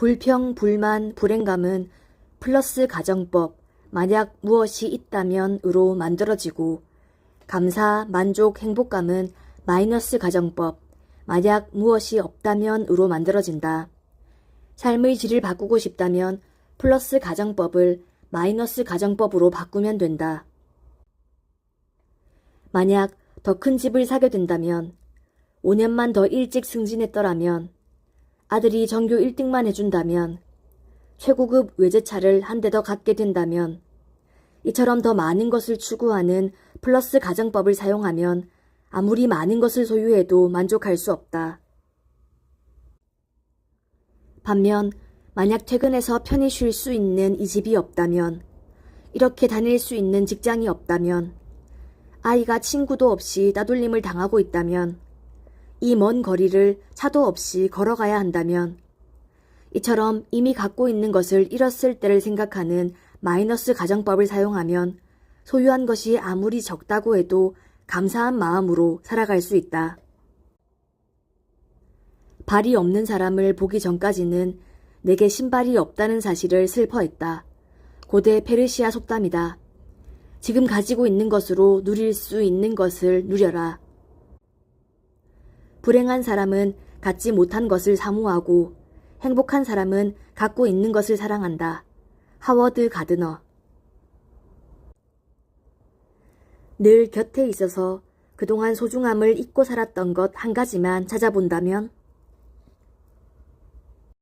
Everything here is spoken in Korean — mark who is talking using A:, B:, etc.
A: 불평, 불만, 불행감은 플러스 가정법, 만약 무엇이 있다면으로 만들어지고 감사, 만족, 행복감은 마이너스 가정법, 만약 무엇이 없다면으로 만들어진다. 삶의 질을 바꾸고 싶다면 플러스 가정법을 마이너스 가정법으로 바꾸면 된다. 만약 더 큰 집을 사게 된다면 5년만 더 일찍 승진했더라면 아들이 전교 1등만 해준다면 최고급 외제차를 한 대 더 갖게 된다면 이처럼 더 많은 것을 추구하는 플러스 가정법을 사용하면 아무리 많은 것을 소유해도 만족할 수 없다. 반면 만약 퇴근해서 편히 쉴 수 있는 이 집이 없다면 이렇게 다닐 수 있는 직장이 없다면 아이가 친구도 없이 따돌림을 당하고 있다면 이 먼 거리를 차도 없이 걸어가야 한다면 이처럼 이미 갖고 있는 것을 잃었을 때를 생각하는 마이너스 가정법을 사용하면 소유한 것이 아무리 적다고 해도 감사한 마음으로 살아갈 수 있다. 발이 없는 사람을 보기 전까지는 내게 신발이 없다는 사실을 슬퍼했다. 고대 페르시아 속담이다. 지금 가지고 있는 것으로 누릴 수 있는 것을 누려라. 불행한 사람은 갖지 못한 것을 사모하고 행복한 사람은 갖고 있는 것을 사랑한다. 하워드 가드너 늘 곁에 있어서 그동안 소중함을 잊고 살았던 것 한 가지만 찾아본다면